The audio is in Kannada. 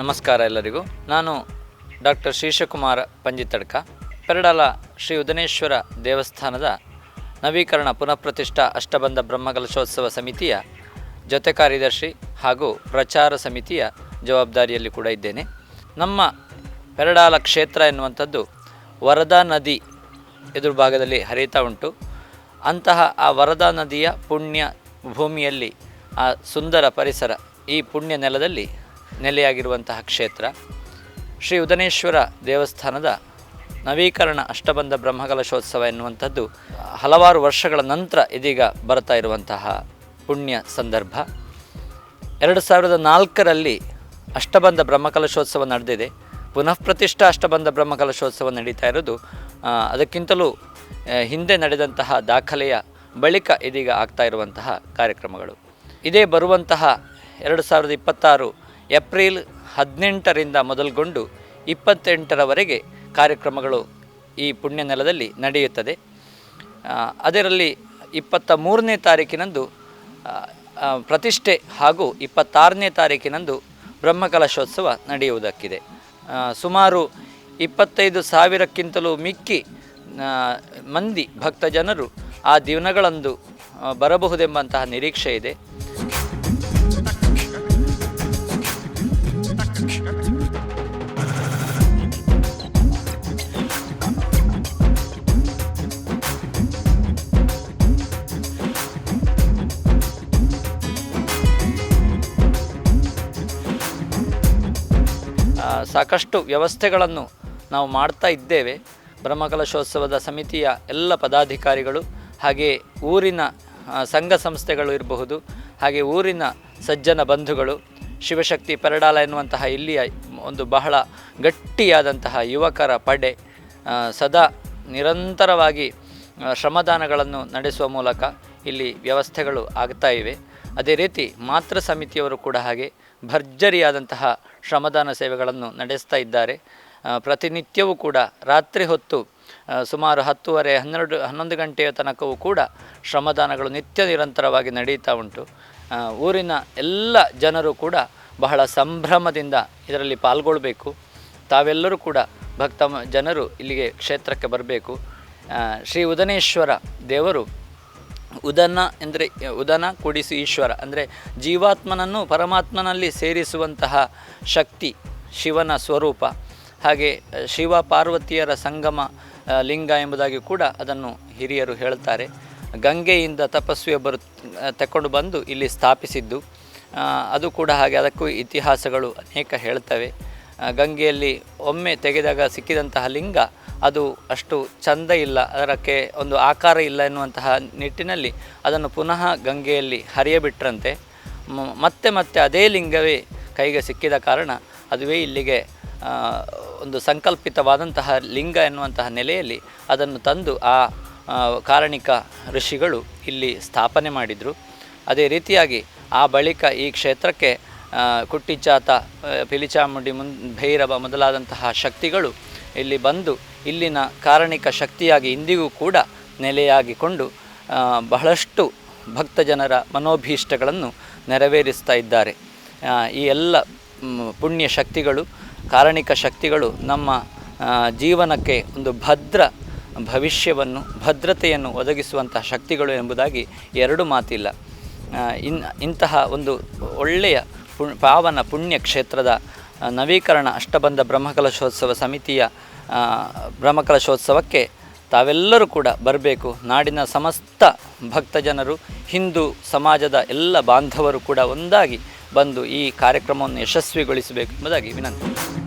ನಮಸ್ಕಾರ ಎಲ್ಲರಿಗೂ. ನಾನು ಡಾಕ್ಟರ್ ಶ್ರೀಶಕುಮಾರ ಪಂಜಿತಡ್ಕ, ಪೆರಡಾಲ ಶ್ರೀ ಉದನೇಶ್ವರ ದೇವಸ್ಥಾನದ ನವೀಕರಣ ಪುನಃಪ್ರತಿಷ್ಠಾ ಅಷ್ಟಬಂಧ ಬ್ರಹ್ಮಕಲಶೋತ್ಸವ ಸಮಿತಿಯ ಜೊತೆ ಕಾರ್ಯದರ್ಶಿ ಹಾಗೂ ಪ್ರಚಾರ ಸಮಿತಿಯ ಜವಾಬ್ದಾರಿಯಲ್ಲಿ ಕೂಡ ಇದ್ದೇನೆ. ನಮ್ಮ ಪೆರಡಾಲ ಕ್ಷೇತ್ರ ಎನ್ನುವಂಥದ್ದು ವರದಾ ನದಿ ಎದುರು ಭಾಗದಲ್ಲಿ ಹರಿತಾ ಉಂಟು. ಅಂತಹ ಆ ವರದಾ ನದಿಯ ಪುಣ್ಯ ಭೂಮಿಯಲ್ಲಿ ಆ ಸುಂದರ ಪರಿಸರ ಈ ಪುಣ್ಯ ನೆಲದಲ್ಲಿ ನೆಲೆಯಾಗಿರುವಂತಹ ಕ್ಷೇತ್ರ. ಶ್ರೀ ಉದನೇಶ್ವರ ದೇವಸ್ಥಾನದ ನವೀಕರಣ ಅಷ್ಟಬಂಧ ಬ್ರಹ್ಮಕಲಶೋತ್ಸವ ಎನ್ನುವಂಥದ್ದು ಹಲವಾರು ವರ್ಷಗಳ ನಂತರ ಇದೀಗ ಬರ್ತಾ ಇರುವಂತಹ ಪುಣ್ಯ ಸಂದರ್ಭ. ಎರಡು ಸಾವಿರದ ನಾಲ್ಕರಲ್ಲಿ ಅಷ್ಟಬಂಧ ಬ್ರಹ್ಮಕಲಶೋತ್ಸವ ನಡೆದಿದೆ. ಪುನಃ ಪ್ರತಿಷ್ಠಾ ಅಷ್ಟಬಂಧ ಬ್ರಹ್ಮಕಲಶೋತ್ಸವ ನಡೀತಾ ಇರೋದು ಅದಕ್ಕಿಂತಲೂ ಹಿಂದೆ ನಡೆದಂತಹ ದಾಖಲೆಯ ಬಳಿಕ ಇದೀಗ ಆಗ್ತಾ ಇರುವಂತಹ ಕಾರ್ಯಕ್ರಮಗಳು. ಇದೇ ಬರುವಂತಹ ಎರಡು ಸಾವಿರದ ಇಪ್ಪತ್ತಾರು ಏಪ್ರಿಲ್ ಹದಿನೆಂಟರಿಂದ ಮೊದಲುಗೊಂಡು ಇಪ್ಪತ್ತೆಂಟರವರೆಗೆ ಕಾರ್ಯಕ್ರಮಗಳು ಈ ಪುಣ್ಯ ನೆಲದಲ್ಲಿ ನಡೆಯುತ್ತದೆ ಅದರಲ್ಲಿ ಇಪ್ಪತ್ತ ಮೂರನೇ ತಾರೀಕಿನಂದು ಪ್ರತಿಷ್ಠೆ ಹಾಗೂ ಇಪ್ಪತ್ತಾರನೇ ತಾರೀಕಿನಂದು ಬ್ರಹ್ಮಕಲಶೋತ್ಸವ ನಡೆಯುವುದಕ್ಕಿದೆ. ಸುಮಾರು ಇಪ್ಪತ್ತೈದು ಸಾವಿರಕ್ಕಿಂತಲೂ ಮಿಕ್ಕಿ ಮಂದಿ ಭಕ್ತ ಜನರು ಆ ದಿನಗಳಂದು ಬರಬಹುದೆಂಬಂತಹ ನಿರೀಕ್ಷೆ ಇದೆ ಸಾಕಷ್ಟು ವ್ಯವಸ್ಥೆಗಳನ್ನು ನಾವು ಮಾಡ್ತಾ ಇದ್ದೇವೆ. ಬ್ರಹ್ಮಕಲಶೋತ್ಸವದ ಸಮಿತಿಯ ಎಲ್ಲ ಪದಾಧಿಕಾರಿಗಳು, ಹಾಗೆ ಊರಿನ ಸಂಘ ಸಂಸ್ಥೆಗಳು ಇರಬಹುದು, ಹಾಗೆ ಊರಿನ ಸಜ್ಜನ ಬಂಧುಗಳು, ಶಿವಶಕ್ತಿ ಪೆರಡಾಲ ಎನ್ನುವಂತಹ ಇಲ್ಲಿಯ ಒಂದು ಬಹಳ ಗಟ್ಟಿಯಾದಂತಹ ಯುವಕರ ಪಡೆ ಸದಾ ನಿರಂತರವಾಗಿ ಶ್ರಮದಾನಗಳನ್ನು ನಡೆಸುವ ಮೂಲಕ ಇಲ್ಲಿ ವ್ಯವಸ್ಥೆಗಳು ಆಗ್ತಾ ಇವೆ. ಅದೇ ರೀತಿ ಮಾತೃ ಸಮಿತಿಯವರು ಕೂಡ ಹಾಗೆ ಭರ್ಜರಿಯಾದಂತಹ ಶ್ರಮದಾನ ಸೇವೆಗಳನ್ನು ನಡೆಸ್ತಾ ಇದ್ದಾರೆ. ಪ್ರತಿನಿತ್ಯವೂ ಕೂಡ ರಾತ್ರಿ ಹೊತ್ತು ಸುಮಾರು ಹತ್ತುವರೆ, ಹನ್ನೆರಡು, ಹನ್ನೊಂದು ಗಂಟೆಯ ತನಕವೂ ಕೂಡ ಶ್ರಮದಾನಗಳು ನಿತ್ಯ ನಿರಂತರವಾಗಿ ನಡೀತಾ ಉಂಟು. ಊರಿನ ಎಲ್ಲ ಜನರು ಕೂಡ ಬಹಳ ಸಂಭ್ರಮದಿಂದ ಇದರಲ್ಲಿ ಪಾಲ್ಗೊಳ್ಳಬೇಕು ತಾವೆಲ್ಲರೂ ಕೂಡ ಭಕ್ತ ಜನರು ಇಲ್ಲಿಗೆ ಕ್ಷೇತ್ರಕ್ಕೆ ಬರಬೇಕು. ಶ್ರೀ ಉದನೇಶ್ವರ ದೇವರು ಉದನ ಎಂದರೆ, ಉದನ ಕೂಡಿಸಿ ಈಶ್ವರ, ಅಂದರೆ ಜೀವಾತ್ಮನನ್ನು ಪರಮಾತ್ಮನಲ್ಲಿ ಸೇರಿಸುವಂತಹ ಶಕ್ತಿ ಶಿವನ ಸ್ವರೂಪ. ಹಾಗೆ, ಶಿವ ಪಾರ್ವತಿಯರ ಸಂಗಮ ಲಿಂಗ ಎಂಬುದಾಗಿ ಕೂಡ ಅದನ್ನು ಹಿರಿಯರು ಹೇಳ್ತಾರೆ. ಗಂಗೆಯಿಂದ ತಪಸ್ವಿಯೊಬ್ಬರು ತಕೊಂಡು ಬಂದು ಇಲ್ಲಿ ಸ್ಥಾಪಿಸಿದ್ದು. ಅದು ಕೂಡ ಹಾಗೆ ಅದಕ್ಕೂ ಇತಿಹಾಸಗಳು ಅನೇಕ ಹೇಳ್ತವೆ. ಗಂಗೆಯಲ್ಲಿ ಒಮ್ಮೆ ತೆಗೆದಾಗ ಸಿಕ್ಕಿದಂತಹ ಲಿಂಗ ಅದು ಅಷ್ಟು ಚಂದ ಇಲ್ಲ ಅದಕ್ಕೆ ಒಂದು ಆಕಾರ ಇಲ್ಲ ಎನ್ನುವಂತಹ ನಿಟ್ಟಿನಲ್ಲಿ ಅದನ್ನು ಪುನಃ ಗಂಗೆಯಲ್ಲಿ ಹರಿಯಬಿಟ್ರಂತೆ. ಮತ್ತೆ ಮತ್ತೆ ಅದೇ ಲಿಂಗವೇ ಕೈಗೆ ಸಿಕ್ಕಿದ ಕಾರಣ ಅದುವೇ ಇಲ್ಲಿಗೆ ಒಂದು ಸಂಕಲ್ಪಿತವಾದಂತಹ ಲಿಂಗ ಎನ್ನುವಂತಹ ನೆಲೆಯಲ್ಲಿ ಅದನ್ನು ತಂದು ಆ, ಕಾರಣಿಕ ಋಷಿಗಳು ಇಲ್ಲಿ ಸ್ಥಾಪನೆ ಮಾಡಿದರು. ಅದೇ ರೀತಿಯಾಗಿ ಆ ಬಳಿಕ ಈ ಕ್ಷೇತ್ರಕ್ಕೆ ಆ, ಪಿಲಿಚಾಮುಂಡಿ ಮುನ್ ಭೈರವ ಮೊದಲಾದಂತಹ ಶಕ್ತಿಗಳು ಇಲ್ಲಿ ಬಂದು ಇಲ್ಲಿನ ಕಾರಣಿಕ ಶಕ್ತಿಯಾಗಿ ಇಂದಿಗೂ ಕೂಡ ನೆಲೆಯಾಗಿಕೊಂಡು ಬಹಳಷ್ಟು ಭಕ್ತ ಜನರ ಮನೋಭೀಷ್ಟಗಳನ್ನು ನೆರವೇರಿಸ್ತಾ ಇದ್ದಾರೆ. ಈ ಎಲ್ಲ ಪುಣ್ಯ ಶಕ್ತಿಗಳು ಕಾರಣಿಕ ಶಕ್ತಿಗಳು ನಮ್ಮ ಜೀವನಕ್ಕೆ ಒಂದು ಭದ್ರ ಭವಿಷ್ಯವನ್ನು ಭದ್ರತೆಯನ್ನು ಒದಗಿಸುವಂತಹ ಶಕ್ತಿಗಳು ಎಂಬುದಾಗಿ ಎರಡು ಮಾತಿಲ್ಲ. ಇನ್ ಇಂತಹ ಒಂದು ಒಳ್ಳೆಯ ಪಾವನ ಪುಣ್ಯ ಕ್ಷೇತ್ರದ ನವೀಕರಣ ಅಷ್ಟಬಂಧ ಬ್ರಹ್ಮಕಲಶೋತ್ಸವ ಸಮಿತಿಯ ಬ್ರಹ್ಮಕಲಶೋತ್ಸವಕ್ಕೆ ತಾವೆಲ್ಲರೂ ಕೂಡ ಬರಬೇಕು. ನಾಡಿನ ಸಮಸ್ತ ಭಕ್ತ ಜನರು ಹಿಂದೂ ಸಮಾಜದ ಎಲ್ಲ ಬಾಂಧವರು ಕೂಡ ಒಂದಾಗಿ ಬಂದು ಈ ಕಾರ್ಯಕ್ರಮವನ್ನು ಯಶಸ್ವಿಗೊಳಿಸಬೇಕು ಎಂಬುದಾಗಿ ವಿನಂತಿ.